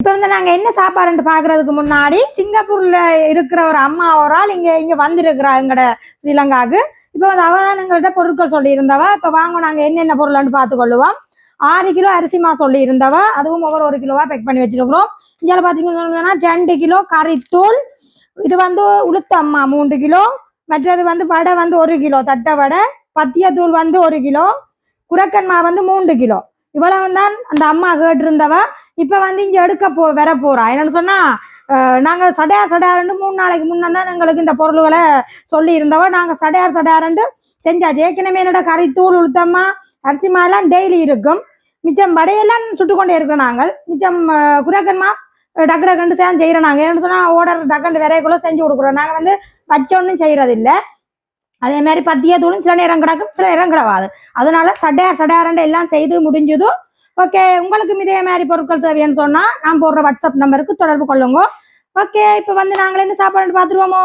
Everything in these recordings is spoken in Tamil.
இப்போ வந்து நாங்க என்ன சாப்பாடுன்ட்டு பாக்குறதுக்கு முன்னாடி சிங்கப்பூர்ல இருக்கிற ஒரு அம்மா ஒரு ஆள் இங்க இங்க வந்திருக்கிறா எங்கட ஸ்ரீலங்காவுக்கு. இப்போ வந்து அவ தான் எங்கள்கிட்ட பொருட்கள் சொல்லி இருந்தவ இப்போ வாங்க நாங்க என்னென்ன பொருள்னு பார்த்து கொள்ளுவோம். ஆறு கிலோ அரிசிமா சொல்லி இருந்தவ அதுவும் ஒவ்வொரு ஒரு கிலோவா பேக் பண்ணி வச்சிருக்கிறோம். இங்கே பார்த்தீங்கன்னா ரெண்டு கிலோ கறித்தூள் இது வந்து உளுத்தம்மா மூன்று கிலோ மற்றது வந்து வடை வந்து ஒரு கிலோ தட்டை வடை பத்தியத்தூள் வந்து ஒரு கிலோ குரக்கன்மா வந்து மூன்று கிலோ. இவ்வளவு தான் அந்த அம்மா கேட்டிருந்தவ. இப்ப வந்து இங்க எடுக்க போ வர போறா. என்னன்னு சொன்னா நாங்கள் நாங்க சடையார் சடையாருண்டு மூணு நாளைக்கு முன்னே தான் எங்களுக்கு இந்த பொருள்களை சொல்லி இருந்தவ நாங்க சடையார் சடையாருண்டு செஞ்சாச்சு. ஏற்கனவே என்னோட கறி தூள் உளுத்தம்மா அரிசி மாதிரிலாம் டெய்லி இருக்கும். மிச்சம் வடையெல்லாம் சுட்டுக்கொண்டே இருக்கோம் நாங்கள். மிச்சம் குரக்கன்மா டக்கு டக்குன்னு சேர்ந்து செய்யறோம் நாங்க. என்னன்னு சொன்னா ஓடர் டக்குன்னு விரைக்குள்ள செஞ்சு கொடுக்குறோம். நாங்க வந்து வச்சோன்னு செய்யறது அதே மாதிரி பத்திய தூளும் சில நேரம் கிடக்கும் சில நேரம் கிடவாது. அதனால சடையார் சடையாரண்டு எல்லாம் செய்து முடிஞ்சதும் ஓகே உங்களுக்கும் இதே மாதிரி பொருட்கள் தேவைன்னு சொன்னா நான் போடுற வாட்ஸ்அப் நம்பருக்கு தொடர்பு கொள்ளுங்க. ஓகே இப்போ வந்து நாங்களே என்ன சாப்பாடு பார்த்துருவோமோ?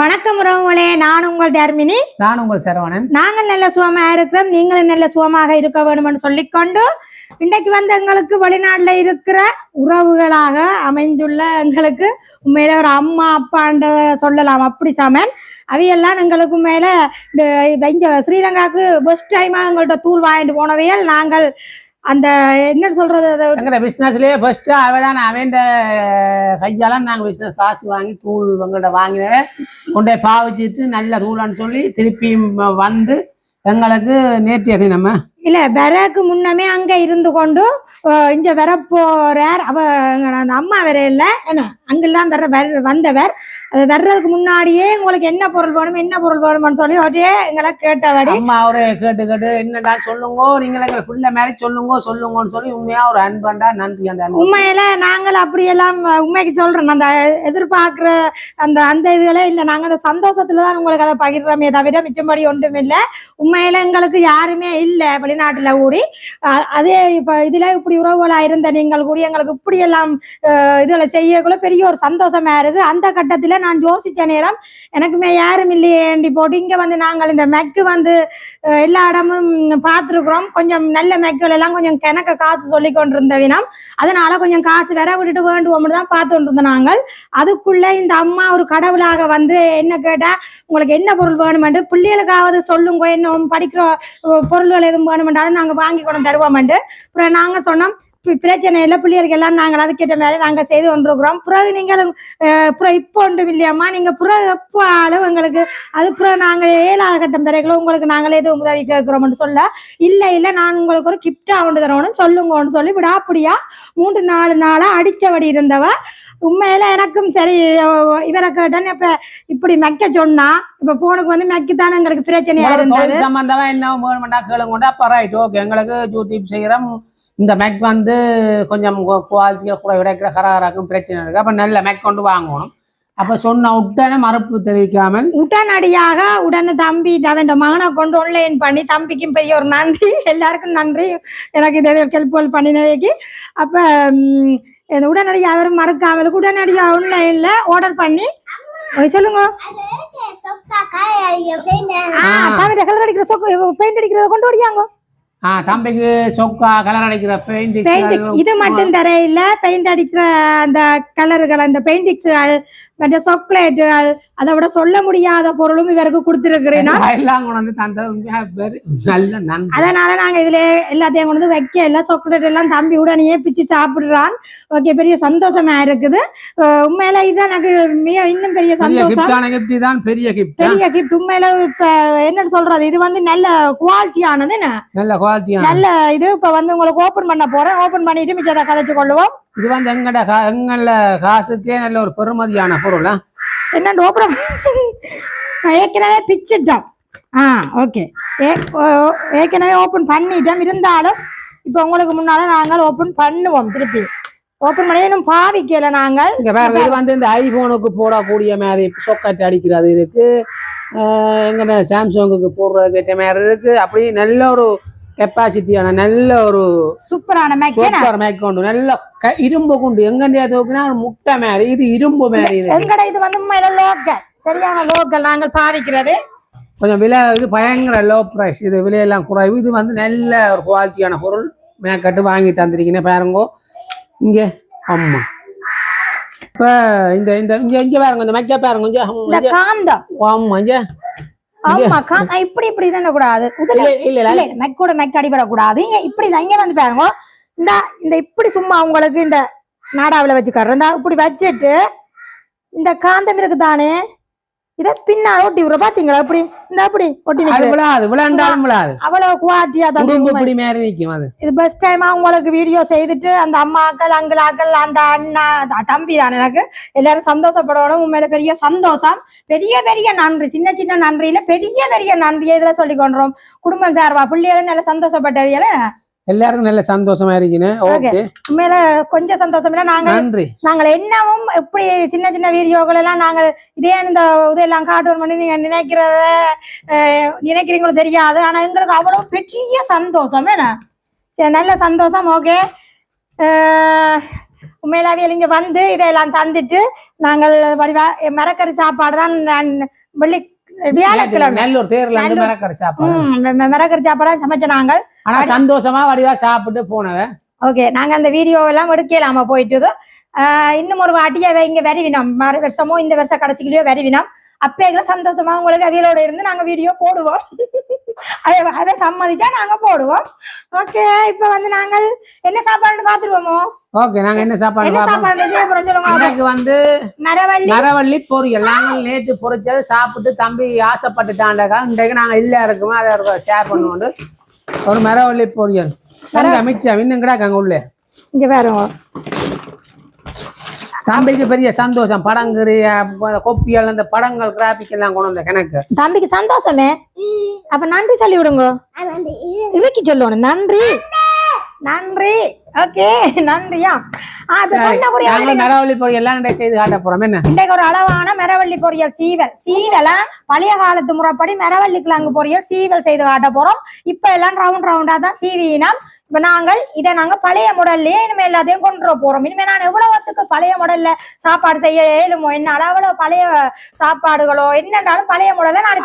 வணக்கம் உறவுகளே நான் உங்கள் டர்மினி. நான் உங்கள் சரவணன். நாங்கள் நல்ல சுகமா இருக்கிறோம் நீங்களும் நல்ல சுகமாக இருக்க வேணும்னு சொல்லிக்கொண்டு இன்றைக்கு வந்து எங்களுக்கு வெளிநாட்டுல இருக்கிற உறவுகளாக அமைந்துள்ள எங்களுக்கு உண்மையில ஒரு அம்மா அப்பான்ற சொல்லலாம். அப்படி சமன். அவையெல்லாம் எங்களுக்கு மேல இந்த ஸ்ரீலங்காவுக்கு பெஸ்ட் டைமா எங்கள்கிட்ட தூள் வாங்கிட்டு போனவையல் நாங்கள் அந்த என்ன சொல்றது எங்கட எங்கிற பிசினஸ்லயே ஃபர்ஸ்ட் அவதான் அவன் இந்த கையால நாங்க பிசினஸ் காசு வாங்கி தூள் எங்கள்கிட்ட வாங்கினவன். கொண்டு போய் பாவிச்சிட்டு நல்ல தூளான்னு சொல்லி திருப்பியும் வந்து எங்களுக்கு நேற்றைய நம்ம. இல்ல விறகு முன்னமே அங்க இருந்து கொண்டு இங்க வர போறார். அவ அந்த அம்மா வேற இல்ல. என்ன அங்கெல்லாம் வர வர- வந்தவர். அது வர்றதுக்கு முன்னாடியே உங்களுக்கு என்ன பொருள் வேணும் என்ன பொருள் வேணும்னு சொல்லி ஒரே எங்களை கேட்டபடி அம்மா அவரு கேட்டு கேட்டு என்னடா சொல்லுங்க நீங்க எங்களை புள்ள மாதிரி சொல்லுங்க சொல்லுங்கன்னு சொல்லி உண்மையா ஒரு அன்பண்டா நன்றி அந்த உண்மையில நாங்கள் அப்படியெல்லாம் உண்மைக்கு சொல்றோம். அந்த எதிர்பார்க்கிற அந்த அந்த இதுகளே இல்லை. நாங்க அந்த சந்தோஷத்துல தான் உங்களுக்கு அதை பகிர்றோமே தவிர மிச்சம்படி ஒன்றும் இல்லை உண்மையில எங்களுக்கு யாருமே இல்லை. வெளிநாட்டுல கூடி அதே இப்ப இதுல இப்படி உறவுகளா இருந்த நீங்கள் கூடி எங்களுக்கு இப்படி எல்லாம் அஹ், செய்யக்குள்ள பெரிய ஒரு சந்தோஷமா இருக்கு. அந்த கட்டத்துல நான் யோசித்த நேரம் எனக்குமே யாரும் இல்லையேண்டி போட்டு இங்க வந்து நாங்கள் இந்த மெக்கு வந்து எல்லா இடமும் பார்த்துருக்குறோம். கொஞ்சம் நல்ல மெக்குகள் எல்லாம் கொஞ்சம் கிணக்க காசு சொல்லி கொண்டிருந்த வினம் அதனால கொஞ்சம் காசு வேற விட்டுட்டு வேண்டுவோம்னு தான் பார்த்து இருந்தோம் நாங்கள். அதுக்குள்ள இந்த அம்மா ஒரு கடவுளாக வந்து என்ன கேட்டால் உங்களுக்கு என்ன பொருள் வேணுமென்று பிள்ளைகளுக்காவது சொல்லுங்க என்ன படிக்கிற பொருள்கள் எதுவும் வேணுமென்றாலும் நாங்கள் வாங்கி கொண்டு தருவோம்ண்டு. அப்புறம் நாங்கள் சொன்னோம் பிரச்சனை இல்லை பிள்ளைகளுக்கு எல்லாம் நாங்கள் கேட்ட மாதிரி நாங்கள் செய்து கொண்டிருக்கிறோம். பிறகு நீங்களும் புற அப்புறம் இப்போ ஒன்றும் இல்லையாம்மா நீங்கள் பிறகு எப்போ ஆளும் எங்களுக்கு அது பிறகு நாங்கள் ஏழாவது கட்டம் பிறகுல உங்களுக்கு நாங்களே எதுவும் உதவி கேட்குறோம்னு சொல்ல இல்லை இல்லை நான் உங்களுக்கு ஒரு கிஃப்டாக கொண்டு தரணும் சொல்லுங்கன்னு சொல்லி விடாப்படியா மூன்று நாலு நாளாக அடிச்சபடி இருந்தவ உண்மையில எனக்கும் சரி இவரை கேட்டேன்னு இப்ப இப்படி மெக்க சொன்னா இப்ப போனுக்கு வந்து மெக்கு தானே எங்களுக்கு பிரச்சனையா இருந்தது. சம்பந்தமா என்ன வேணுமெண்டா கேளுங்கண்டா அப்ப ரைட் ஓகே எங்களுக்கு யூடியூப் செய்யறோம். இந்த மேக் வந்து கொஞ்சம் குவாலிட்டியாக கூட கிடைக்கிற கராராக்கும் பிரச்சனை இருக்கு. அப்ப நல்ல மேக் கொண்டு வாங்கணும். அப்ப சொன்ன உடனே மறுப்பு தெரிவிக்காமல் உடனடியாக உடனே தம்பி அவன் மகனை கொண்டு ஆன்லைன் பண்ணி தம்பிக்கும் பெரிய ஒரு நன்றி எல்லாருக்கும் நன்றி. எனக்கு இதை ஹெல்ப்ஃபுல் பண்ணினவைக்கு அப்ப இந்த உடனடியாக அவரும் மறக்காமல் உடனடியாக ஆன்லைன்ல ஆர்டர் பண்ணி சொல்லுங்க. ஆ, தம்பி கலர் அடிக்கிற சொக்கு பெயிண்ட் அடிக்கிறத கொண்டு ஓடியாங்க. ஆ தம்பிக்கு சொக்கா கலர் அடிக்கிற பெயிண்ட் பெயிண்டிக்ஸ் இது மட்டும் தரையில பெயிண்ட் அடிக்கிற அந்த கலர்கள் அந்த பெயிண்டிக்ஸ்கள் மற்ற சாக்லேட்டுகள் அதை விட சொல்ல முடியாத பொருளும் இவருக்கு கொடுத்துருக்கிறேன் எல்லாம் கொண்டு வந்து தந்தது அதனால நாங்க இதுல எல்லாத்தையும் கொண்டு வந்து வைக்க எல்லாம் சாக்லேட் எல்லாம் தம்பி உடனே பிச்சு சாப்பிடுறான். ஓகே பெரிய சந்தோஷமா இருக்குது. உண்மையில இது எனக்கு மிக இன்னும் பெரிய சந்தோஷம். பெரிய கிஃப்ட் பெரிய கிஃப்ட் உண்மையில என்னன்னு சொல்றது? இது வந்து நல்ல குவாலிட்டியானது நல்ல குவாலிட்டியான நல்ல இது. இப்ப வந்து உங்களுக்கு ஓபன் பண்ண போறேன். ஓபன் பண்ணிட்டு மிச்சத்தை கதைச்சு கொள்ளுவோம். இது வந்து எங்கட எங்கள காசுக்கே நல்ல ஒரு பெருமதியான பொருள்? ஓப்பன் நான் ஏற்கனவே பிச்சுட்டோம் ஆ ஓகே. ஏற்கனவே ஓப்பன் பண்ணிட்டோம் இருந்தாலும் இப்போ உங்களுக்கு முன்னால நாங்கள் ஓப்பன் பண்ணுவோம் திருப்பி. ஓப்பன் பண்ணி இன்னும் பாவிக்கல நாங்கள். இது வந்து இந்த ஐபோனுக்கு போடக்கூடிய மாதிரி சொக்கட் அடிக்கிறது இருக்கு. ஆஹ் எங்கன சாம்சங்குக்கு போடுறதுக்கு மாதிரி இருக்கு. அப்படி நல்ல ஒரு கெப்பாசிட்டியான நல்ல ஒரு சூப்பரான சூப்பர் மேக் கொண்டு நல்ல இரும்பு குண்டு. எங்க தூக்குனா முட்டை மாதிரி இது இரும்பு எங்கட இது வந்து உண்மையில லோக்கல் சரியான லோக்கல் நாங்கள் பாவிக்கிறது. கொஞ்சம் விலை இது பயங்கர லோ ப்ரைஸ் இது விலையெல்லாம் குறைவு. இது வந்து நல்ல ஒரு குவாலிட்டியான பொருள். மேக்கட்டு வாங்கி தந்திருக்கீங்க பாருங்க. இங்கே ஆமா இப்ப இந்த இந்த இங்க இங்க பாருங்க. இந்த மைக்க பாருங்க. இங்க இந்த இங்க. ஆமா காந்தம் இப்படி இப்படி தானே கூடாது. இல்ல இல்ல மெக் கூட மெக் அடிபடக்கூடாது. இங்க இப்படிதான் இங்க வந்து பாருங்க. இந்த இந்த இப்படி சும்மா உங்களுக்கு இந்த நாடாவுல வச்சுக்கறேன் இந்த இப்படி வச்சுட்டு இந்த காந்தம் இருக்கு தானே இத பின்னால் ஒட்டி விடுற. பாத்தீங்களா இப்படி இந்த அப்படி ஒட்டி அது நிக்குது விழாது விழாண்டாலும் விழாது. அவ்வளவு குவாலிட்டியா தான் குடும்ப இப்படி மாதிரி நிக்கும் அது. இது பெஸ்ட் டைமா உங்களுக்கு வீடியோ செய்துட்டு அந்த அம்மாக்கள் அங்கிளாக்கள் அந்த அண்ணா தம்பி தான் எனக்கு. எல்லாரும் சந்தோஷப்படணும் உண்மையில பெரிய சந்தோஷம். பெரிய பெரிய நன்றி. சின்ன சின்ன நன்றியில பெரிய பெரிய நன்றியை இதுல சொல்லி கொண்டோம் குடும்பம் சார்பா? பிள்ளைகளும் நல்ல சந்தோஷப்பட்டவியல எல்லாருக்கும் நல்ல சந்தோஷமா இருக்குன்னு ஓகே உண்மையில கொஞ்சம் சந்தோஷம் இல்ல. நாங்க நன்றி. நாங்கள் என்னவும் எப்படி சின்ன சின்ன வீடியோக்கள் எல்லாம் நாங்கள் இதே இந்த இதெல்லாம் காட்டுவோம் பண்ணி நீங்க நினைக்கிறத நினைக்கிறீங்களோ தெரியாது. ஆனா எங்களுக்கு அவ்வளவு பெரிய சந்தோஷம் என்ன? சரி நல்ல சந்தோஷம் ஓகே உண்மையிலாவே இங்க வந்து இதெல்லாம் தந்துட்டு நாங்கள் வடிவா மரக்கறி சாப்பாடு தான் நான் வெள்ளி வியாழக்கிழமை. நல்லூர் தேர்ல இருந்து நல்லூர். மரக்கறி சாப்பாடு. ம், ம- ம- மரக்கறி சாப்பாடு சமைச்ச நாங்கள். ஆனா சந்தோஷமா வடிவா சாப்பிட்டு போனவ ஓகே நாங்க அந்த வீடியோ எல்லாம் எடுக்கலாம போயிட்டு இன்னும் ஒரு வாட்டி அதை இங்க வருவினோம். மறு வருஷமோ இந்த வருஷம் கடைசிக்கலையோ வருவினோம். அப்பேகளை சந்தோஷமா உங்களுக்கு அவியலோட இருந்து நாங்க வீடியோ போடுவோம். அதை அதை சம்மதிச்சா நாங்க போடுவோம். ஓகே இப்ப வந்து நாங்கள் என்ன சாப்பாடுன்னு பாத்துருவோமோ ஓகே நாங்க என்ன சாப்பாடு என்ன சாப்பாடு செய்ய போறோம் சொல்லுங்க எனக்கு வந்து மரவள்ளி. மரவள்ளி பொரியல். நாங்கள் நேற்று பொரிச்சது சாப்பிட்டு தம்பி ஆசைப்பட்டுட்டாண்டக்கா இன்றைக்கு நாங்க இல்ல இருக்குமா அதை ஷேர் பண்ணுவோம் ஒரு மரவள்ளி பொரியல். அங்க மிச்சம் இன்னும் கிடக்கு அங்க உள்ளே. இங்க பாருங்க. தம்பிக்கு பெரிய சந்தோஷம். படங்கறி கொப்பியல் அந்த படங்கள் கிராபிக் எல்லாம் கொண்டு வந்த கணக்கு. தம்பிக்கு சந்தோஷமே? அப்ப நன்றி சொல்லி விடுங்க இவைக்கு சொல்லணும். நன்றி. நன்றி. ஓகே நன்றியா? நாங்களும் மரவள்ளி பொரியல் எல்லாம் இன்றைக்கு செய்து காட்ட போறோம். என்ன? இன்றைக்கு ஒரு அளவான மரவள்ளி பொரியல் சீவல். சீவலை பழைய காலத்து முறைப்படி மரவள்ளி கிழங்கு பொரியல் சீவல் செய்து காட்ட போறோம். இப்ப எல்லாம் ரவுண்ட் ரவுண்டா தான் சீவினோம். இப்ப நாங்கள் இதை நாங்க பழைய முடல்லையே இனிமே எல்லாத்தையும் கொண்டு வர போறோம். இனிமே நான் எவ்வளவுத்துக்கு பழைய முடல்ல சாப்பாடு செய்ய இயலுமோ என்னால அவ்வளவு பழைய சாப்பாடுகளோ என்னன்னாலும் பழைய முடல்ல நான்.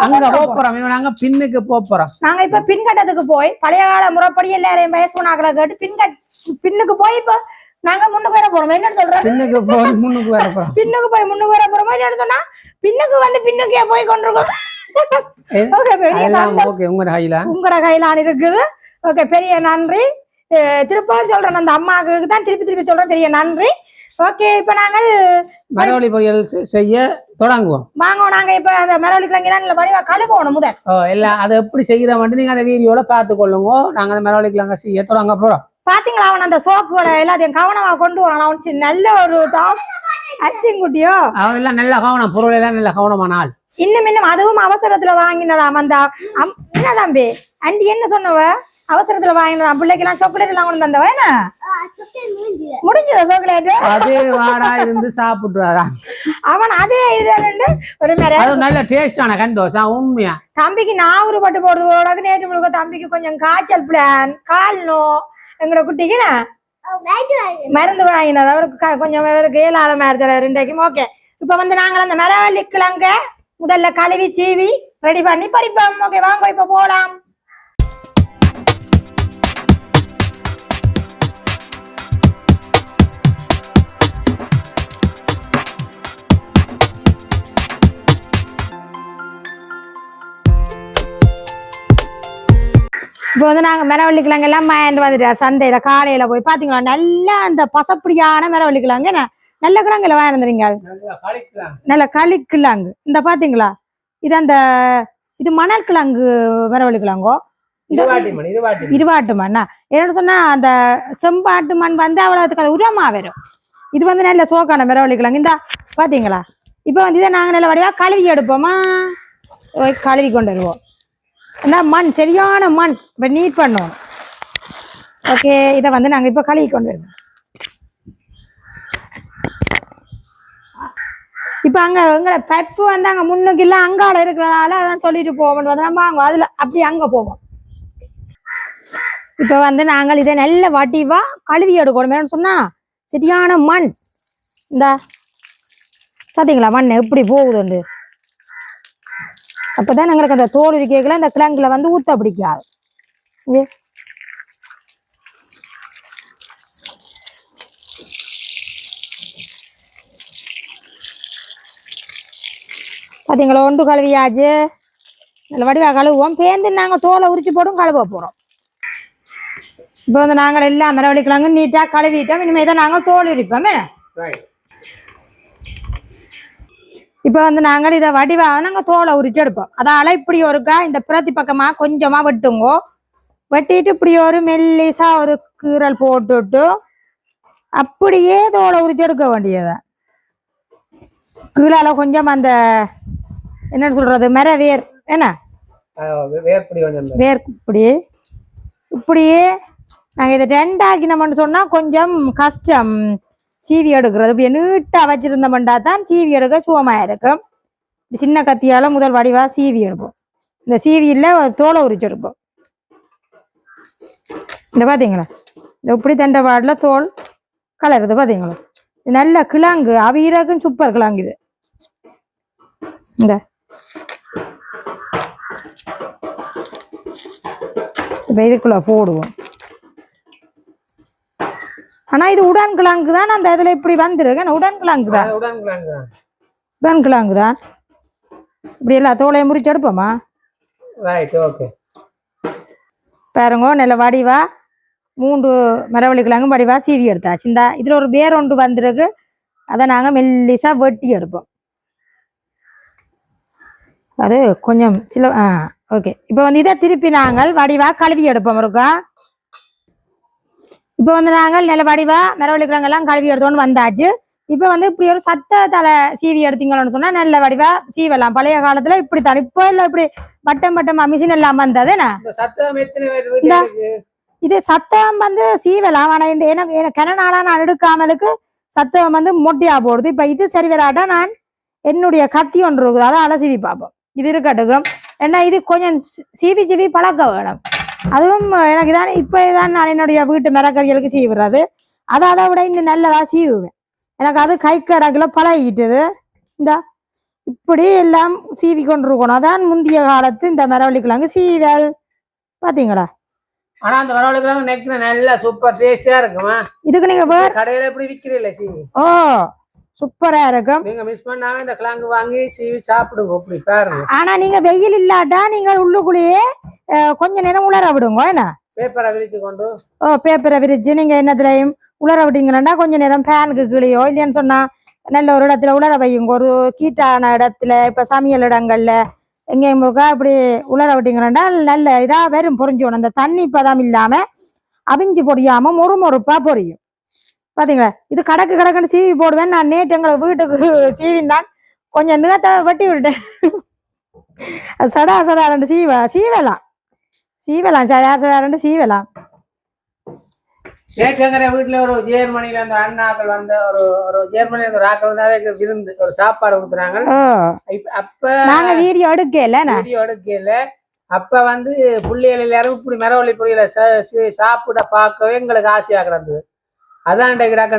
போறோம். நாங்க பின்னுக்கு போறோம். நாங்க இப்ப பின்கட்டத்துக்கு போய் பழைய கால முறைப்படி எல்லாரையும் பேசுனாக்களை கேட்டு பின்கட் பின்னுக்கு போய் இப்ப நாங்க முன்னுக்கு வர போறோம். என்னன்னு சொல்றேன் பின்னுக்கு போய் முன்னுக்கு வர போறோம். பின்னுக்கு போய் முன்னுக்கு வர போறோமா என்னன்னு சொன்னா பின்னுக்கு வந்து பின்னுக்கே போய் கொண்டிருக்கோம். ஓகே பெரிய ஓகே உங்க கையில உங்களோட கையிலான் இருக்குது. ஓகே பெரிய நன்றி. திருப்பவும் சொல்றேன் அந்த அம்மாவுக்கு தான் திருப்பி திருப்பி சொல்றேன் பெரிய நன்றி. ஓகே இப்ப நாங்கள் மரவள்ளி பொரியல் செய்ய தொடங்குவோம். வாங்க நாங்க இப்ப அந்த மரவள்ளி கிழங்கு வடிவா கழுவணும் முதல். ஓ எல்லாம் அதை எப்படி செய்யறோம் நீங்க அந்த வீடியோல பார்த்து கொள்ளுங்க. நாங்க அந்த மரவள்ளி கிழங்க செய்ய தொடங்க போறோம். பாத்தீங்களா அவன் அந்த சோப்புகளை எல்லாத்தையும் கவனமா கொண்டு வரான். அவன் நல்ல ஒரு தான் அரிசியும் குட்டியோ அவன் எல்லாம் நல்ல கவனம் பொருள் எல்லாம் நல்ல கவனமான ஆள் இன்னும் இன்னும் அதுவும் அவசரத்துல வாங்கினதாம் அந்த அம்- என்ன தம்பி? அண்டி என்ன சொன்னவ? அவசரத்துல வாங்கினதாம்? பிள்ளைக்கெல்லாம் சாக்லேட் எல்லாம் கொண்டு வந்தவ? என்ன? முடிஞ்சதா. சாக்லேட் அதே வாடா இருந்து சாப்பிட்டுறாதான் அவன் அதே இது ஒரு மாதிரி அது நல்ல டேஸ்டான கண்டோசம் உண்மையா? தம்பிக்கு நாவூறு பட்டு போடுறதோட நேற்று முழுக்க தம்பிக்கு கொஞ்சம் காய்ச்சல் பிளான் கால் நோ. எங்களோட குட்டிக்கு என்ன? மருந்து வாங்கினது. அவருக்கு கொஞ்சம் அவருக்கு இயலாத மாதிரி தர ரெண்டைக்கும். ஓகே. இப்ப வந்து நாங்கள் அந்த மரவள்ளி கிழங்க முதல்ல கழுவி சீவி ரெடி பண்ணி பறிப்போம் ஓகே வாங்க இப்ப போலாம். இப்போ வந்து நாங்க மரவள்ளி கிழங்கு எல்லாம் வாங்கிட்டு வந்துட்டார் சந்தையில காலையில போய். பாத்தீங்களா? நல்லா அந்த பசப்படியான மரவள்ளி கிழங்கு என்ன? நல்ல கிழங்குல வாங்கிருந்தீங்க நல்ல களி கிழங்கு இந்த பாத்தீங்களா? இது அந்த இது மணல் கிழங்கு மரவள்ளி கிழங்கோ இருவாட்டி மணி இருவாட்டி மணி. இருவாட்டு மண்ணா என்னன்னு சொன்னா அந்த செம்பாட்டு மண் வந்து அவ்வளவுக்கு அது உரமா வரும். இது வந்து நல்ல சோக்கான மரவள்ளி கிழங்கு இந்த பாத்தீங்களா? இப்போ வந்து இதை நாங்க நல்ல வடிவா கழுவி எடுப்போமா? கழுவி கொண்டு வருவோம். அந்த மண்? சரியான மண். இப்போ நீட் பண்ணுவோம் ஓகே இதை வந்து நாங்கள் இப்போ கழுவி கொண்டு வருவோம். இப்போ அங்கே எங்களை பைப்பு வந்து அங்கே முன்னுக்கு இல்லை அங்கால இருக்கிறதால அதான் சொல்லிட்டு போவோம். வந்து நம்ம அங்கே அதில் அப்படி அங்கே போவோம். இப்போ வந்து நாங்கள் இதை நல்ல வடிவா கழுவி எடுக்கணும். சொன்னால் சொன்னா சரியான மண். இந்த பார்த்தீங்களா மண் எப்படி போகுதுண்டு? அப்பதான் எங்களுக்கு அந்த தோல் இருக்கைகளை இந்த கிழங்குல வந்து ஊத்த பிடிக்காது. இது. பார்த்தீங்களா ஒன்று கழுவியாச்சு. நல்ல வடிவா கழுவுவோம். பேந்து நாங்கள் தோலை உரிச்சு போட்டும் கழுவ போகிறோம் இப்போ வந்து நாங்கள் எல்லாம் மரவழிக்கிழங்கு நீட்டாக கழுவிட்டோம். இனிமேல் தான் நாங்கள் தோல் உரிப்போம் என்ன? ரைட் இப்போ வந்து நாங்கள் இதை வடிவாக நாங்கள் தோலை உரிச்சு எடுப்போம். அதால இப்படி ஒருக்கா இந்த பிரதி பக்கமாக கொஞ்சமாக வெட்டுங்கோ. வெட்டிட்டு இப்படி ஒரு மெல்லிசா ஒரு கீரல் போட்டுட்டு அப்படியே தோலை உரிச்சு எடுக்க வேண்டியது கீழால கொஞ்சம் அந்த என்ன சொல்றது மர வேர் என்ன? வேர்ப்படி கொஞ்சம் வேர் இப்படி இப்படியே நாங்கள் இதை ரெண்டாக்கினோம்னு சொன்னால் கொஞ்சம் கஷ்டம். சீவி எடுக்கிறது. இப்படி நீட்டாக வச்சிருந்தோம்னா தான் சீவி எடுக்க சுகமாக இருக்கும். சின்ன கத்தியால் முதல் வடிவாக சீவி எடுப்போம். இந்த சீவியில் தோலை உரிச்சு எடுப்போம். இந்த பார்த்தீங்களா இந்த இப்படி தண்டவாடில் தோல் கலருது பார்த்தீங்களா நல்ல கிழங்கு அவீரகம் சூப்பர் கிழங்கு இது. இந்த. இப்போ இதுக்குள்ளே போடுவோம். ஆனா இது உடன் கிழங்கு தான் அந்த இதுல இப்படி வந்துருக்கு. உடன் கிழங்கு தான் உடன் கிழங்கு தான் இப்படி எல்லா தோலையும் முறிச்சு எடுப்போமா? ரைட் ஓகே பாருங்க நல்ல வடிவா மூன்று மரவள்ளி கிழங்கு வடிவா சீவி எடுத்தாச்சு. இந்த இதுல ஒரு வேர் ஒன்று வந்திருக்கு. அதை நாங்க மெல்லிசா வெட்டி எடுப்போம். அது கொஞ்சம் சில ஆ ஓகே இப்போ வந்து இதை திருப்பி நாங்கள் வடிவா கழுவி எடுப்போம் இருக்கா இப்போ வந்து நாங்கள் நல்ல வடிவா மரவள்ளி கிழங்கெல்லாம் கழுவி எடுத்தோன்னு வந்தாச்சு. இப்போ வந்து இப்படி ஒரு சத்த தலை சீவி எடுத்தீங்கன்னு சொன்னா நல்ல வடிவா சீவலாம். பழைய காலத்துல இப்படி தான் இப்போ இல்லை இப்படி வட்டம் வட்டமா மிஷின் எல்லாம் வந்தது என்ன? இது சத்தம் வந்து சீவலாம். ஆனா இந்த எனக்கு எனக்கு கன நாளா நான் எடுக்காமலுக்கு சத்தம் வந்து மொட்டையா போடுது. இப்ப இது சரி வராட்டா நான் என்னுடைய கத்தி ஒன்று இருக்குது. அதை அலசிவி பார்ப்போம். இது இருக்கட்டுக்கும் ஏன்னா இது கொஞ்சம் சீவி சீவி பழக்க வேணும். அதுவும் எனக்கு தான் இப்போ தான் நான் என்னுடைய வீட்டு மிளகறிகளுக்கு சீவுறது அதை அதை விட இன்னும் நல்லதா சீவுவேன். எனக்கு அது கை கணக்கில் பழகிட்டது இந்த இப்படி எல்லாம் சீவி கொண்டு இருக்கணும் அதான் முந்தைய காலத்து இந்த மரவள்ளிக்கிழங்கு சீவல். பாத்தீங்களா? ஆனா அந்த வரவழை கிழங்கு நெக்ல நல்லா சூப்பர் டேஸ்டியா இருக்குமா? இதுக்கு நீங்க கடையில எப்படி விக்கிறீல்ல சீவி? ஓ சூப்பரா இருக்கும் நீங்க மிஸ் பண்ணாம இந்த கிழங்கு வாங்கி சீவி சாப்பிடுங்க அப்படி பாருங்க. ஆனா நீங்க வெயில் இல்லாட்டா நீங்க உள்ளுக்குள்ளேயே கொஞ்ச நேரம் உலர விடுங்க என்ன? பேப்பரை விரித்து கொண்டு ஓ பேப்பரை விரிச்சு நீங்க என்னத்துலயும் உலர விட்டீங்கன்னா கொஞ்ச நேரம் ஃபேனுக்கு கீழேயோ இல்லைன்னு சொன்னா நல்ல ஒரு இடத்துல உலர வையுங்க. ஒரு கீட்டான இடத்துல இப்ப சமையல் இடங்கள்ல எங்கேயும் போக்கா இப்படி உலர விட்டீங்கன்னா நல்ல இதா வெறும் பொறிஞ்சோணும் அந்த தண்ணி பதம் இல்லாம அவிஞ்சு பொடியாம மொறுமொறுப்பா பொரியும். பாத்தீங்களா? இது கடக்கு கடக்குன்னு சீவி போடுவேன். நான் நேற்று எங்களுக்கு வீட்டுக்கு சீவிந்தான். கொஞ்சம் நிகத்தை வெட்டி விட்டேன் சடா சடா ரெண்டு சீவ சீவலாம். சீவலாம். சடா சடா ரெண்டு சீவலாம். நேற்றுங்கிற வீட்டுல ஒரு ஜெர்மனில அந்த அண்ணாக்கள் வந்த ஒரு ஒரு ஜெர்மனில இருந்து ஒரு ஆக்கள் வந்தாவே விருந்து ஒரு சாப்பாடு இப்ப- அப்ப நாங்க வீடியோ எடுக்கல வீடியோ எடுக்கல அப்ப வந்து புள்ளிகள் எல்லாரும் இப்படி மரவள்ளி பொரியல சாப்பிட பார்க்கவே எங்களுக்கு ஆசையா கிடந்தது. அதான்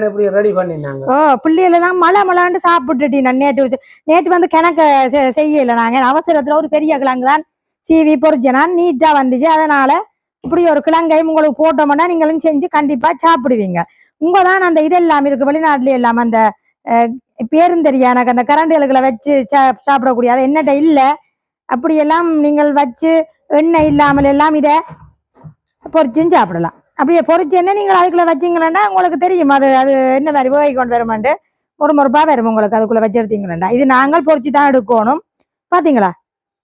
இப்படி ரெடி பண்ணிருந்தாங்க. ஓ பிள்ளைகளெல்லாம் மழை மழைன்னு சாப்பிட்டுட்டி நான் நேற்று வச்சு- நேற்று வந்து கணக்கு செ- செய்யல நாங்க அவசரத்துல ஒரு பெரிய கிழங்கு தான் சீவி பொறிச்சேன். நீட்டா வந்துச்சு. அதனால இப்படி ஒரு கிழங்கை உங்களுக்கு போட்டோம்னா நீங்களும் செஞ்சு கண்டிப்பா சாப்பிடுவீங்க. உங்க தான் அந்த இதெல்லாம் இருக்கு. வெளிநாட்டுல எல்லாம் அந்த பேருந்தறியா எனக்கு அந்த கரண்டுகளை வச்சு சா- சாப்பிடக்கூடிய அது என்னட்ட இல்ல. அப்படியெல்லாம் நீங்கள் வச்சு எண்ணெய் இல்லாமல் எல்லாம் இதை பொரிச்சும் சாப்பிடலாம். அப்படியே பொரிச்சேன்னா நீங்கள் அதுக்குள்ளே வச்சீங்கன்னா உங்களுக்கு தெரியும். அது அது என்ன மாதிரி வேகி கொண்டு வருமாண்டு ஒரு முறைப்பா வரும் உங்களுக்கு அதுக்குள்ளே வச்சு இது நாங்கள் பொறிச்சு தான் எடுக்கணும். பார்த்தீங்களா?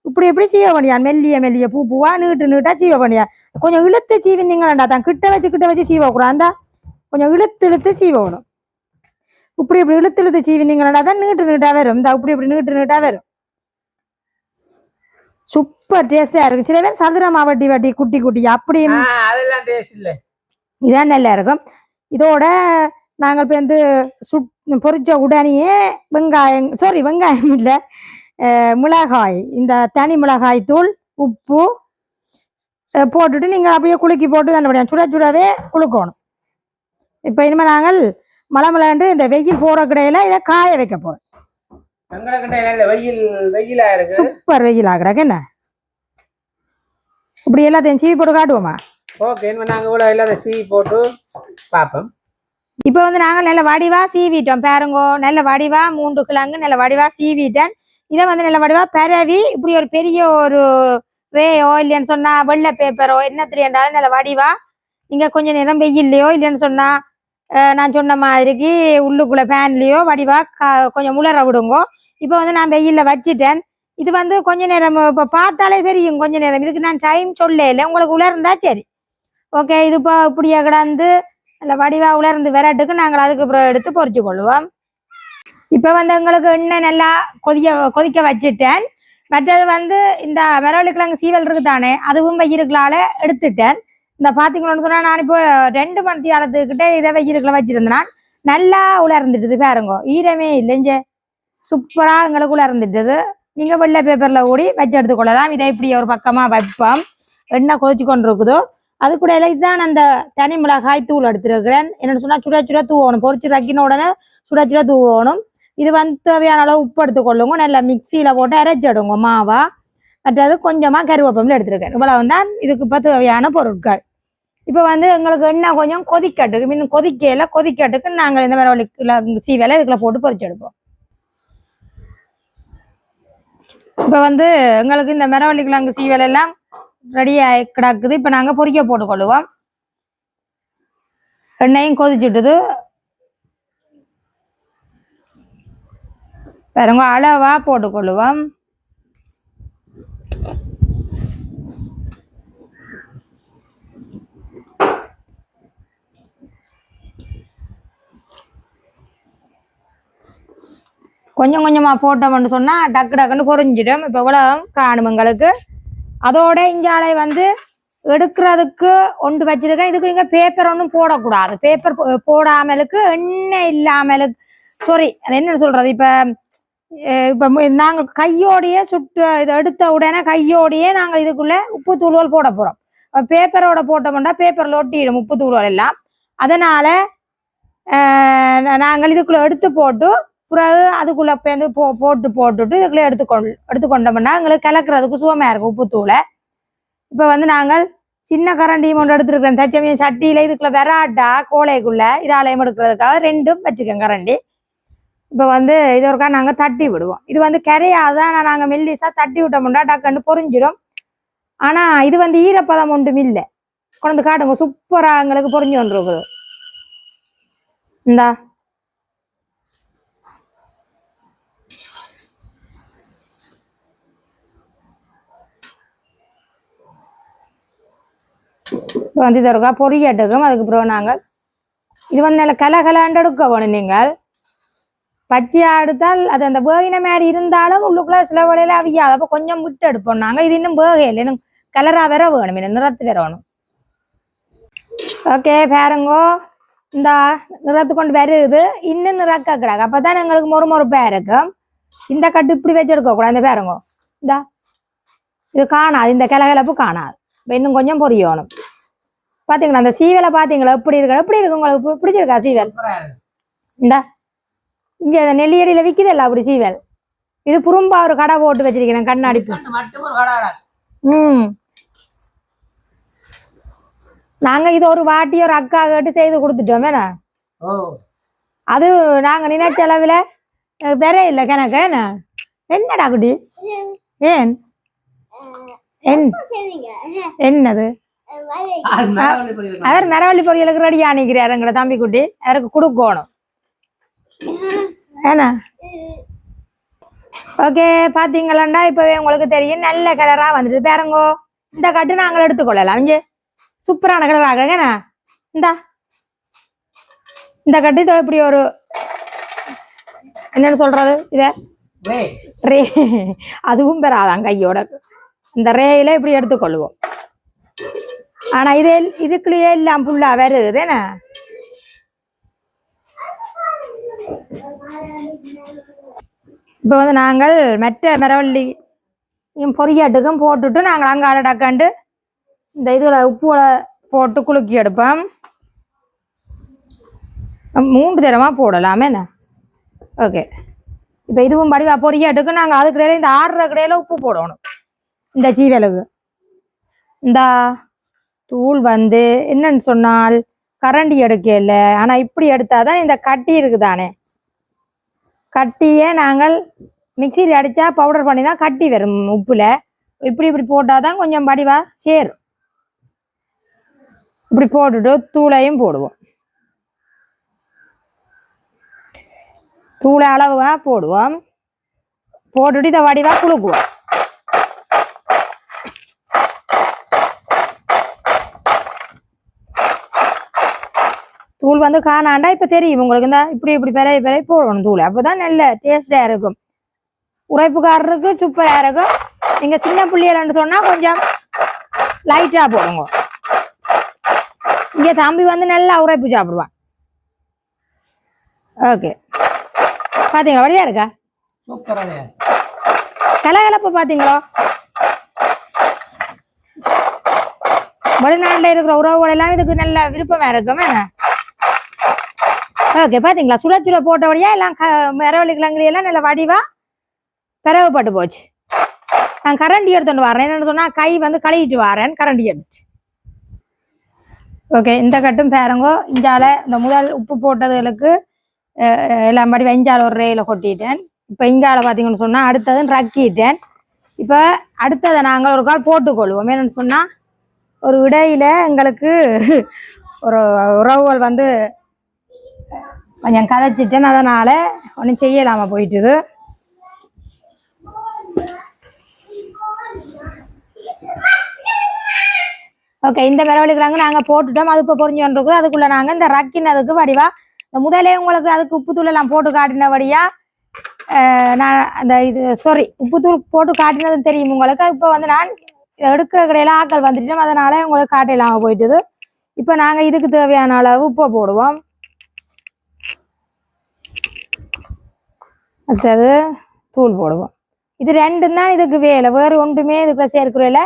இப்படி எப்படி சீவ பண்ணியா மெல்லிய மெல்லிய பூ பூவா நீட்டு நீட்டா சீவ பண்ணியா கொஞ்சம் இழுத்து சீவிந்தீங்களா தான் கிட்ட வச்சு கிட்ட வச்சு சீவ அந்த கொஞ்சம் இழுத்து இழுத்து சீவணும். இப்படி இப்படி இழுத்து இழுத்து சீவிந்தீங்களா தான் நீட்டு நீட்டா வரும். இந்த இப்படி இப்படி நீட்டு நீட்டா வரும். சூப்பர் டேஸ்டா இருக்கு. சில பேர் சதுரமா வட்டி வட்டி குட்டி குட்டி அப்படியும் அதெல்லாம் டேஸ்ட் இல்ல. இதான் நல்லா இருக்கும். இதோட நாங்கள் இப்போ வந்து சுட் பொரிச்ச உடனேயே வெங்காயம் சாரி வெங்காயம் இல்லை மிளகாய் இந்த தனி மிளகாய் தூள் உப்பு போட்டுட்டு நீங்கள் அப்படியே குலுக்கி போட்டு நல்லபடியாக சுட சுடவே குலுக்கணும். இப்போ இனிமேல் நாங்கள் மழை மழைண்டு இந்த வெயில் போகிற கடையில் இதை காய வைக்க போகிறோம் எங்ககிட்ட நல்ல வெயில் வெயிலா இருக்கு சூப்பர் வெயில் ஆகுறாங்க என்ன இப்படி எல்லாத்தையும் சீவி போட்டு காட்டுவோமா? ஓகே இனிமே நாங்க கூட எல்லாத்தையும் சீ போட்டு பார்ப்போம். இப்போ வந்து நாங்கள் நல்ல வடிவா சீவிட்டோம் பாருங்கோ. நல்ல வடிவா மூன்று கிழங்கு நல்ல வடிவா சீவிட்டேன். இதை வந்து நல்ல வடிவா பரவி இப்படி ஒரு பெரிய ஒரு ரேயோ இல்லைன்னு சொன்னா வெள்ளை பேப்பரோ என்ன தெரியாண்டாலும் நல்ல வடிவா. நீங்க கொஞ்ச நேரம் வெயில்லையோ இல்லைன்னு சொன்னா நான் சொன்ன மாதிரிக்கு உள்ளுக்குள்ள ஃபேன்லயோ வடிவா கொஞ்சம் உலர விடுங்கோ. இப்போ வந்து நான் வெயில்ல வச்சிட்டேன். இது வந்து கொஞ்ச நேரம் இப்போ பார்த்தாலே தெரியும் கொஞ்ச நேரம். இதுக்கு நான் டைம் சொல்ல இல்லை. உங்களுக்கு உலர்ந்தா சரி. ஓகே இது இப்போ இப்படியே கிடந்து இல்லை வடிவாக உலர்ந்து விரட்டுக்கு நாங்கள் அதுக்கு அப்புறம் எடுத்து பொறிச்சு கொள்ளுவோம். இப்போ வந்து எங்களுக்கு எண்ணெய் நல்லா கொதிக்க கொதிக்க வச்சுட்டேன். மற்றது வந்து இந்த மிரவள்ளிக்கிழங்கு சீவல் இருக்கு தானே அதுவும் வெயிலுக்களால எடுத்துட்டேன். இந்த பார்த்தீங்கன்னு சொன்னால் நான் இப்போ ரெண்டு மணி காலத்துக்கிட்ட இதை வெயிலுக்குள்ள வச்சுருந்தேன். நல்லா உலர்ந்துட்டுது பாருங்க. ஈரமே இல்லைஞ்சே சூப்பரா எங்களுக்கு இறந்துட்டது. நீங்க வெள்ளை பேப்பர்ல கூடி வச்சு எடுத்துக்கொள்ளலாம். இதை இப்படி ஒரு பக்கமா வைப்போம். எண்ணெய் கொதிச்சு கொண்டு இருக்குதோ அது கூட இதுதான் அந்த தனி மிளகாய் தூள் எடுத்துருக்கிறேன். என்னன்னு சொன்னா சுட சுட தூவணும் பொரிச்சு ரக்கின உடனே சுட சுட தூவணும் இது வந்து தேவையான அளவு உப்பு எடுத்துக்கொள்ளுங்க. நல்லா மிக்சியில போட்டு அரைச்சிடுங்க மாவா. மற்றது கொஞ்சமா கருவேப்பமில் எடுத்துருக்கேன். இவ்வளவு தான் இதுக்கு இப்போ தேவையான பொருட்கள். இப்போ வந்து எங்களுக்கு எண்ணெய் கொஞ்சம் கொதிக்கட்டுக்கு. மீன் கொதிக்கையில கொதிக்கட்டுக்கு நாங்கள் இந்த மாதிரி சீவேலை இதுக்குள்ள போட்டு பொரிச்சு எடுப்போம். இப்போ வந்து எங்களுக்கு இந்த மரவள்ளி கிழங்கு சீவல் எல்லாம் ரெடி ஆகி கிடக்குது. இப்போ நாங்கள் பொரிக்க போட்டுக்கொள்ளுவோம். எண்ணெயும் கொதிச்சுட்டுது. பாருங்க அளவா போட்டுக்கொள்ளுவோம். கொஞ்சம் கொஞ்சமாக போட்டோம்னு சொன்னால் டக்கு டக்குன்னு குறைஞ்சிடும் இப்போ இவ்வளவு காணும் எங்களுக்கு. அதோட இஞ்சாலை வந்து எடுக்கிறதுக்கு ஒன்று வச்சிருக்கேன். இதுக்கு இங்கே பேப்பர் ஒன்றும் போடக்கூடாது. பேப்பர் போடாமலுக்கு எண்ணெய் இல்லாமலுக்கு சாரி அது என்ன சொல்றது? இப்போ இப்போ நாங்கள் கையோடையே சுட்டு இதை எடுத்த உடனே கையோடையே நாங்கள் இதுக்குள்ளே உப்பு தூள்கள் போட போகிறோம் பேப்பரோட போட்டோம்னா பேப்பரில் ஒட்டிடும் உப்பு தூள்கள் எல்லாம். அதனால் நாங்கள் இதுக்குள்ளே எடுத்து போட்டு பிறகு அதுக்குள்ள பேருந்து போ போட்டு போட்டுட்டு இதுக்குள்ளே எடுத்துக்கொள் எடுத்துக்கொண்டோம்னா எங்களுக்கு கலக்கிறதுக்கு சுவமா இருக்கும் உப்புத்தூளை இப்போ வந்து நாங்கள் சின்ன கரண்டி ஒன்று எடுத்துருக்கோம் தச்சமயம் சட்டியில இதுக்குள்ள விராட்டா கோலைக்குள்ள இதாலயம் எடுக்கிறதுக்காக ரெண்டும் வச்சுக்கோங்க கரண்டி. இப்போ வந்து இது ஒருக்கா நாங்கள் தட்டி விடுவோம். இது வந்து கரையாதான் நாங்கள் மெல்லிஸாக தட்டி விட்டோம்னா டக்குன்னு பொரிஞ்சிடும் ஆனால் இது வந்து ஈரப்பதம் ஒன்றும் இல்லை. கொண்டு காட்டுங்க சூப்பராக எங்களுக்கு பொரிஞ்சு வந்துருக்குது. இந்தா. வந்து இது பொரியட்டுக்கும் அதுக்கு அதுக்கப்புறம் நாங்கள் இது வந்து நல்ல கலகலாண்டு எடுக்க வேணும் நீங்கள். பச்சையா எடுத்தால் அது அந்த வேகின மாதிரி இருந்தாலும் உள்ளுக்குள்ள சில வேலையில அவியாது. அப்போ கொஞ்சம் விட்டு எடுப்போம் நாங்கள் இது இன்னும் வேக இல்லை. இன்னும் கலரா வேற வேணும். இன்னும் நிறத்து வேற வேணும். ஓகே பாருங்கோ. இந்த நிறத்து கொண்டு வருது. இன்னும் நிறக்க கிடக்கு. அப்பதான் எங்களுக்கு மொறு மொறுப்பா இருக்கும். இந்த கட்டு இப்படி வச்சு எடுக்கக்கூடாது இந்த பாருங்கோ. இந்த. இது காணாது. இந்த கிளகிழப்பு காணாது. இப்போ இன்னும் கொஞ்சம் பொரியணும் பாத்தீங்களா? அந்த சீவலை பாத்தீங்களா? எப்படி இருக்கு? எப்படி இருக்கு உங்களுக்கு? பிடிச்சிருக்கா சீவல்? இந்த. இங்க நெல்லியடியில விக்குதல்ல அப்படி சீவல்? இது புறம்பா ஒரு கடை போட்டு வச்சிருக்கேன் கண்ணாடி ம். நாங்க இது ஒரு வாட்டி ஒரு அக்கா கேட்டு செய்து கொடுத்துட்டோம் வேணா? அது நாங்க நினைச்ச அளவுல வேற இல்ல கணக்கு என்ன என்னடா குட்டி? ஏன்? என் என்னது? அவர் மரவள்ளி பொரியலுக்கு ரெடி ஆணிக்கிறார் எங்கட தம்பி குட்டி அவருக்கு கொடுக்கணும். ஏன்னா ஓகே பாத்தீங்களாண்டா இப்பவே உங்களுக்கு தெரியும். நல்ல கலரா வந்துட்டு பாருங்கோ. இந்த கட்டு நாங்கள் எடுத்துக்கொள்ளலாம். இங்கே சூப்பரான கலர் ஆகுங்க இந்தா. இந்த கட்டு இதோ இப்படி ஒரு என்னன்னு சொல்றது இத? ரே. அதுவும் பெறாதான் கையோட. இந்த ரேயில இப்படி எடுத்துக்கொள்வோம். ஆனா இது இதுக்குள்ளேயே எல்லாம் புல்லா வருது என்ன இப்போ வந்து நாங்கள் மற்ற மரவள்ளி பொரியாட்டுக்கும் போட்டுட்டு நாங்கள் அங்கே அடக்காண்டு இந்த இதில் உப்புல போட்டு குலுக்கி எடுப்போம். மூன்று தரமா போடலாமே என்ன? ஓகே. இப்போ இதுவும் படிவா பொறியாட்டுக்கு நாங்கள் அதுக்கு இடையில இந்த ஆறுற கடையில உப்பு போடணும். இந்த சீவலுக்கு. இந்த. தூள் வந்து என்னன்னு சொன்னால் கரண்டி எடுக்கல ஆனால் இப்படி எடுத்தாதான் இந்த கட்டி இருக்குதானே? கட்டியே நாங்கள் மிக்சியில் அடித்தா பவுடர் பண்ணினா கட்டி வரும் உப்புல. இப்படி இப்படி போட்டாதான் கொஞ்சம் வடிவாக சேரும். இப்படி போட்டுட்டு தூளையும் போடுவோம். தூளை அளவுగా போடுவோம். போட்டுட்டு இதை வடிவா குழுக்குவோம் தூள் வந்து காணாண்டா இப்ப தெரியும். உங்களுக்கு இந்த இப்படி இப்படி பிறைய பிறைய போடணும் தூள். அப்பதான் நல்ல டேஸ்டா இருக்கும். உரைப்புக்காரருக்கு சூப்பரா இருக்கும். நீங்க சின்ன பிள்ளைகள்னு சொன்னா கொஞ்சம் லைட்டா போடுங்க. இங்க தம்பி வந்து நல்லா உரைப்பு சாப்பிடுவான். ஓகே பாத்தீங்களா? வழியா இருக்கா? சூப்பராக கலகலப்பு பாத்தீங்களோ? வெளிநாட்டுல இருக்கிற உறவுகள் எல்லாம் இதுக்கு நல்ல விருப்பமா இருக்கும். என்ன? ஓகே பாத்தீங்களா? சுட சுட போட்டபடியா எல்லாம் மரவள்ளி கிழங்குல எல்லாம் நல்ல வடிவா பிறவுப்பட்டு போச்சு. நான் கரண்டி எடுத்துட்டு வரேன். என்னன்னு சொன்னா கை வந்து கழுவிட்டு வரேன் கரண்டி எடுத்து ஓகே இந்த கட்டும் பேரங்கோ இஞ்சால இந்த முதல் உப்பு போட்டதுகளுக்கு எல்லாம் படி வெஞ்சால ஒரு ரேயில கொட்டிட்டேன். இப்போ இங்கால பார்த்தீங்கன்னு சொன்னால் அடுத்தது ரக்கிட்டேன். இப்போ அடுத்ததை நாங்கள் ஒரு கால் போட்டுக்கொள்வோம். என்னன்னு சொன்னால் ஒரு இடையில எங்களுக்கு ஒரு உறவுகள் வந்து கொஞ்சம் கதைச்சிட்டேன் அதனால் ஒன்றும் செய்யலாமா போயிட்டுது. ஓகே இந்த விரவழிக்கிறாங்க நாங்கள் போட்டுட்டோம். அது இப்போ பொறிஞ்சு இருக்குது அதுக்குள்ளே நாங்கள் இந்த ரக்கினதுக்கு வடிவா இந்த முதலே உங்களுக்கு அதுக்கு உப்புத்தூள் எல்லாம் போட்டு காட்டினபடியா அஹ், நான் அந்த இது சாரி உப்புத்தூள் போட்டு காட்டினது தெரியும் உங்களுக்கு. இப்போ வந்து நான் இதை எடுக்கிற கடையில் ஆக்கள் வந்துட்டோம் அதனால உங்களுக்கு காட்டலாம போயிட்டுது. இப்போ நாங்கள் இதுக்கு தேவையான அளவு உப்பை போடுவோம். அடுத்தது தூள் போடுவோம். இது ரெண்டும் தான் இதுக்கு வேலை. வேறு ஒன்றுமே இதுக்குள்ள சேர்க்கிறதில்ல.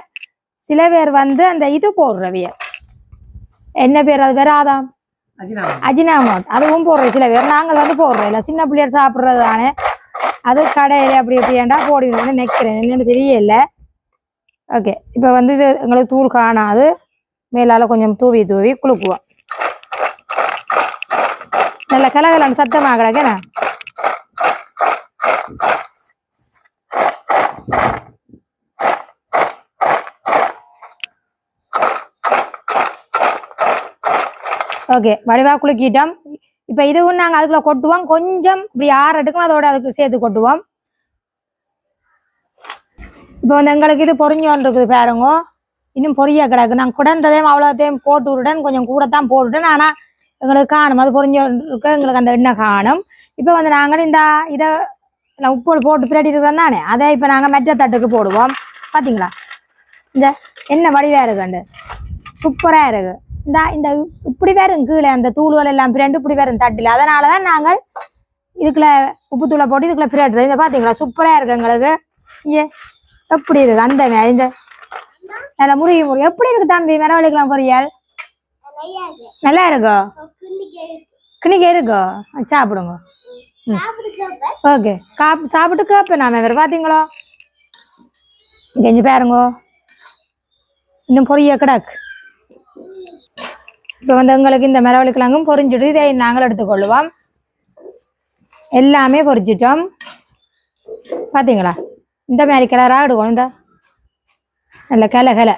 சில பேர் வந்து அந்த இது போடுறவிய என்ன பேர் அது? வராதாம் அஜினா அஜினாமோட் அதுவும் போடுறோம். சில பேர் நாங்கள் வந்து போடுறோம் இல்லை சின்ன பிள்ளையர் சாப்பிட்றது தானே. அது கடையில் அப்படி எப்படியாண்டா போடுவீங்கன்னு நினைக்கிறேன். என்னன்னு தெரியல. ஓகே. இப்போ வந்து இது எங்களுக்கு தூள் காணாது. மேலால் கொஞ்சம் தூவி தூவி குலுக்குவோம். நல்ல கலகலன்னு சத்தமாக கிடக்கேண்ணா ஓகே வடிவா குலுக்கிட்டோம். இப்போ இதுவும் நாங்கள் அதுக்குள்ள கொட்டுவோம். கொஞ்சம் இப்படி ஆறட்டுக்கும் அதோட அதுக்கு சேர்த்து கொட்டுவோம். இப்போ வந்து எங்களுக்கு இது பொறிஞ்சோன் இருக்குது பாருங்க. இன்னும் பொரிய கிடக்கு. நான் குடந்ததையும் அவ்வளோத்தையும் போட்டு விடுறேன். கொஞ்சம் கூட தான் போட்டுட்டேன் ஆனால் எங்களுக்கு காணும். அது பொறிஞ்சோன் இருக்கு. எங்களுக்கு அந்த எண்ணெய் காணும். இப்போ வந்து நாங்கள் இந்த இதை நான் உப்பு போட்டு பிரட்டி இருக்கிறோம் தானே? அதை இப்போ நாங்கள் மெட்ட தட்டுக்கு போடுவோம். பார்த்தீங்களா இந்த எண்ணெய் வடிவாக இருக்குண்டு சூப்பராக இருக்கு. இந்த இந்த இப்படி வரும் கீழே அந்த தூள்கள் எல்லாம் பிரண்டு இப்படி வரும் தட்டில். அதனால தான் நாங்கள் இதுக்குள்ள உப்புத்தூளை போட்டு இதுக்குள்ள பிரட்டுறது இந்த பார்த்தீங்களா சூப்பராக இருக்கு எங்களுக்கு. இங்கே எப்படி இருக்கு? அந்த இந்த நல்ல முருகி முருகி. எப்படி இருக்கு தம்பி? மரவழிக்கலாம் பொரியல் நல்லா இருக்கோ. கிணிக்க இருக்கோ? சாப்பிடுங்க. ஓகே. காப் சாப்பிட்டு கேப்பேன் நான் வேறு பார்த்தீங்களோ கெஞ்சி பாருங்கோ. இன்னும் பொரிய கிடக்கு. இப்போ வந்து எங்களுக்கு இந்த மரவழிக்கிழங்கும் பொரிஞ்சுட்டு இதை நாங்கள் எடுத்துக்கொள்ளுவோம். எல்லாமே பொறிச்சிட்டோம் பார்த்தீங்களா இந்த மாதிரி கலராக எடுக்கணும் இந்த. நல்ல கிளை கிளை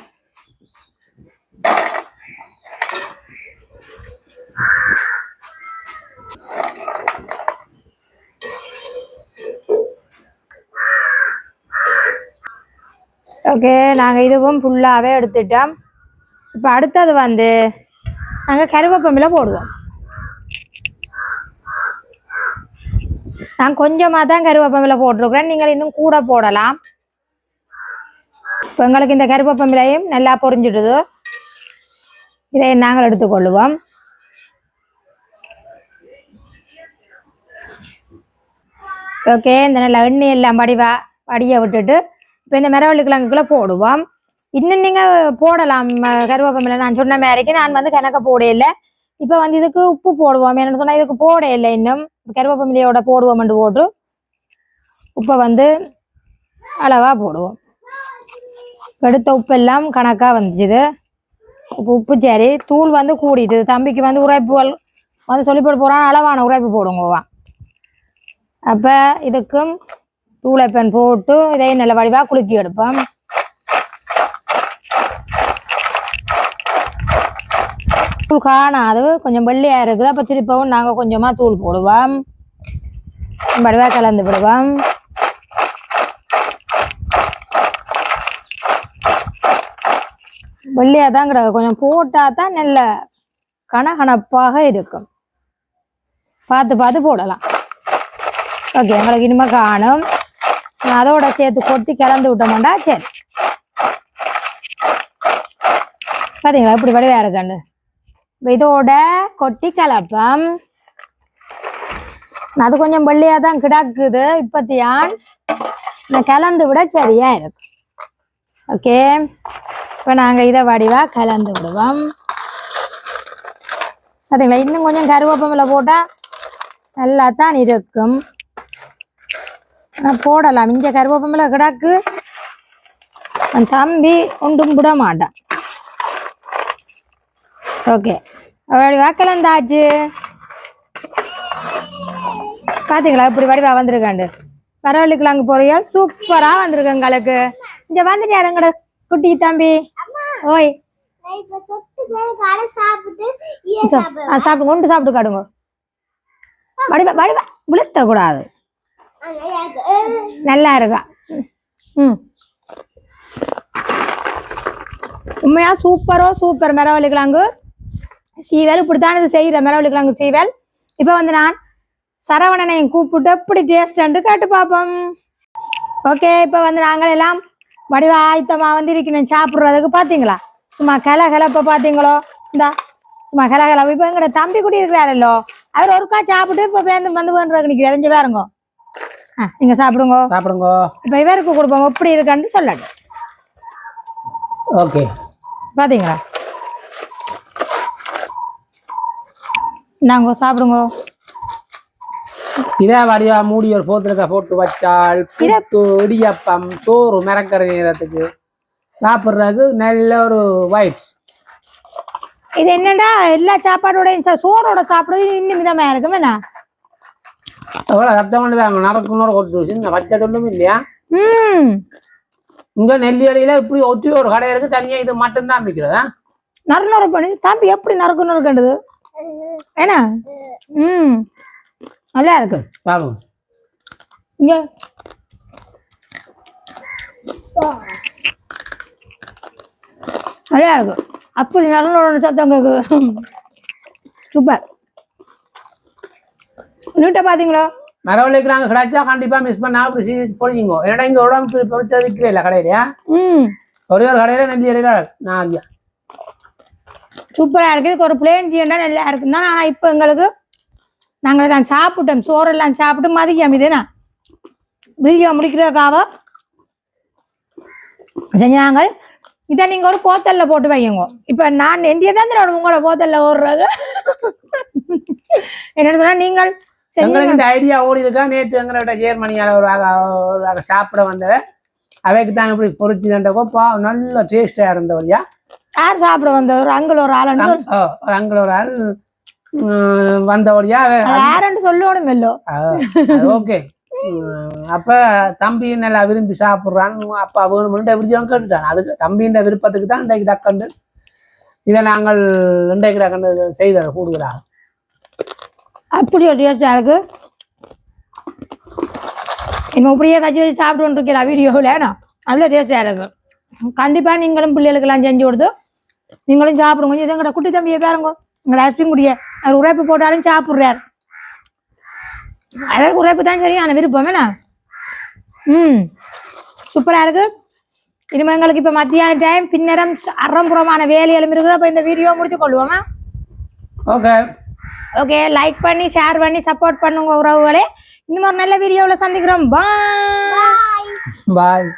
ஓகே நாங்கள் இதுவும் ஃபுல்லாகவே எடுத்துட்டோம். இப்போ அடுத்தது வந்து நாங்கள் கருவேப்பமில போடுவோம். நான் கொஞ்சமாக தான் கருவேப்பமில போட்டிருக்கிறேன். நீங்கள் இன்னும் கூட போடலாம். இப்போ எங்களுக்கு இந்த கருவேப்பமிலையும் நல்லா பொறிஞ்சிடுது இதை நாங்கள் எடுத்துக்கொள்ளுவோம் ஓகே இந்த நல்லா எண்ணெய் எல்லாம் வடிவா வடியை விட்டுட்டு இப்போ இந்த மரவள்ளிக்கிழங்குக்குள்ளே போடுவோம். இன்னும் நீங்கள் போடலாம் அஹ், கருவேப்பமில்லை நான் சொன்ன மாதிரிக்கு நான் வந்து கணக்க போடையில இப்போ வந்து இதுக்கு உப்பு போடுவோம். என்னென்னு சொன்னால் இதுக்கு போடையில இன்னும். கருவேப்பமில்லையோட போடுவோம்னு போட்டு உப்பை வந்து அளவாக போடுவோம். எடுத்த உப்பெல்லாம் கணக்காக வந்துச்சுது. உப்பு உப்பு சரி. தூள் வந்து கூடிட்டு தம்பிக்கு வந்து உரைப்பு வந்து சொல்லி போட்டு போகிறான் அளவான உரைப்பு போடுங்கவா. அப்போ இதுக்கும் தூளைப்பெண் போட்டு இதையும் நல்ல வடிவாக குலுக்கி எடுப்போம். தூள் காணாது. கொஞ்சம் வெள்ளையாக இருக்குது. அப்போ திருப்பவும் நாங்கள் கொஞ்சமாக தூள் போடுவோம். வடிவாக கலந்து விடுவோம். வெள்ளையாக தான் கிடக்கு. கொஞ்சம் போட்டால் தான் நல்ல கனகனப்பாக இருக்கும். பார்த்து பார்த்து போடலாம். ஓகே எங்களுக்கு இனிமேல் காணும். அதோட சேர்த்து கொட்டி கலந்து விட்டோம்டா சரி. பார்த்தீங்களா இப்படி வடிவா இருக்காண்டு இதோட கொட்டி கலப்பம். அது கொஞ்சம் வெள்ளையாக தான் கிடக்குது இப்பத்தியான் நான் கலந்து விட சரியா இருக்கும் ஓகே. இப்போ நாங்கள் இதை வடிவாக கலந்து விடுவோம். பார்த்தீங்களா இன்னும் கொஞ்சம் கருவேப்பமில்ல போட்டால் நல்லா தான் இருக்கும். நான் போடலாம். இங்கே கருவேப்பமில்ல கிடக்கு. என் தம்பி ஒன்றும் விட மாட்டான். ஓகே. வடிவாக கலந்தாச்சு பாத்தீங்களா? இப்படி வடிவா வந்திருக்காண்டு. பரவள்ளி கிழங்கு பொரியல் சூப்பரா வந்திருக்கு எங்களுக்கு இங்க வந்துட்டு எங்கட குட்டி தம்பி? ஓய். சாப்பிட்டு சாப்பிடுங்க. ஒன்று சாப்பிட்டு காடுங்க வடிவா வடிவா விழுத்த கூடாது நல்லா இருக்கா ம். உண்மையா சூப்பரோ சூப்பர் மிரவள்ளி கிழங்கு. சீவல் இப்படித்தான் இது செய்கிற மிரவள்ளி கிழங்கு சீவல். இப்போ வந்து நான் சரவணனையும் கூப்பிட்டு எப்படி டேஸ்ட்டு கேட்டு பார்ப்போம். ஓகே இப்போ வந்து நாங்கள் எல்லாம் வடிவ ஆயத்தமாக வந்து இருக்கணும். சாப்பிட்றதுக்கு பார்த்தீங்களா? சும்மா கிள கிளப்ப பார்த்தீங்களோ? இந்தா சும்மா கிள கிளப்பு இப்போ எங்களோட தம்பி குடி இருக்கிறாரல்லோ அவர் ஒருக்கா சாப்பிட்டு இப்போ பேருந்து வந்து பண்ணுறதுக்கு நிற்கிறார். இங்கே பாருங்க. ஆ நீங்கள் சாப்பிடுங்க. சாப்பிடுங்க. இப்போ இவருக்கு கொடுப்போம். எப்படி இருக்கான்னு சொல்லட்டும் ஓகே. பாத்தீங்களா? நாங்க சாப்பிடுங்க. இதே வடிவா மூடி ஒரு போத்திருக்க போட்டு வச்சால் புட்டு இடியப்பம் சோறு மிரக்கிற நேரத்துக்கு சாப்பிட்றதுக்கு நல்ல ஒரு வைட்ஸ் இது என்னடா எல்லா சாப்பாடோடையும் சோறோட சாப்பிடுறது இன்னும் மிதமா இருக்கும் எவ்வளோ சத்தம் பண்ணி தாங்க நறுக்குன்னு கொட்டு சின்ன பச்சை துண்டும் இல்லையா? ம். இங்க நெல்லியடியில இப்படி ஒட்டி ஒரு கடை இருக்கு தனியா இது மட்டும்தான் விற்கிறதா நறு நறு பண்ணி தம்பி எப்படி நறுக்கு நறுக்கண்டுது என்ன? ம். நல்லா இருக்கு. பாருங்க இங்க. நல்லா இருக்கு. அப்படி நறு நறு சத்தம் சூப்பர். நீட்டை பாத்தீங்களா நாங்கள் கிடைச்சா கண்டிப்பா மிஸ் பண்ணா அப்படி பொழிஞ்சிங்கோ ஏன்னா இங்க உடம்பு பொறிச்சது விற்கிறேன் கடையிலையா ம். ஒரே ஒரு கடையில நெல்லியடியில நான் ஐயா சூப்பராக இருக்குது இதுக்கு ஒரு பிளேன் டீ நல்லா இருக்குன்னு தான் ஆனால் இப்போ எங்களுக்கு நாங்கள் நான் சாப்பிட்டோம். சோறெல்லாம் சாப்பிட்டு மதியம் இதுனா வீடியோ முடிக்கிறதுக்காக செஞ்சாங்க. இதை நீங்கள் ஒரு போத்தல்ல போட்டு வையுங்க. இப்போ நான் எந்திய தான் தரணும் உங்களோட போத்தல்ல ஓடுறது என்னன்னு சொன்னால் நீங்கள் எங்களுக்கு இந்த ஐடியா ஓடி இருக்கா நேற்று எங்களோட ஜெர்மனியால ஒரு ஒரு சாப்பிட வந்தவ அவைக்கு தான் இப்படி பொறிச்சு தண்டக்கோ பா நல்ல டேஸ்டா இருந்தவழியா யார் சாப்பிட வந்தவர் அங்கிள் ஒரு. ஒரு அங்கே ஒரு ஆள் வந்தவழியா அவ அது யாருன்னு சொல்லணும் இல்லோ ஓகே. அப்ப தம்பி நல்லா விரும்பி சாப்பிட்றான்னு அப்பா வேணும்னு விரும்பி கேட்டுட்டான். அதுக்கு தம்பியின் விருப்பத்துக்கு தான் இன்றைக்கு டக்கண்டு இதை நாங்கள் இன்றைக்கு டக்கண்டு செய்தது கூடுதலாக அப்படி ஒரு டேஸ்டாக இருக்கு. இன்னும் இப்படியே கஞ்சி வச்சு சாப்பிட்டு இருக்கீங்களா வீடியோவில் நல்ல டேஸ்டாக இருக்கு. கண்டிப்பாக நீங்களும் பிள்ளைகளுக்கெல்லாம் செஞ்சு கொடுத்து நீங்களும் சாப்பிடுங்க. இது எங்களோட குட்டி தம்பியை பாருங்க. எங்கட ஐஸ்கிரீம் குடிய. அவர் உரைப்பு போட்டாலும் சாப்பிட்றார். அதாவது உரைப்பு தான் சரியான விருப்பம் என்ன? ம். சூப்பராக இருக்கு. இனிமேல் எங்களுக்கு இப்போ மத்தியான டைம் பின்னரம் அறம்புறமான வேலையிலும் இருக்குது. அப்போ இந்த வீடியோ முடிச்சு கொள்வோமா? ஓகே ஓகே லைக் பண்ணி ஷேர் பண்ணி சப்போர்ட் பண்ணுங்க உறவுகளே. இன்னும் ஒரு நல்ல வீடியோவில் சந்திக்கிறோம். பாய் பாய்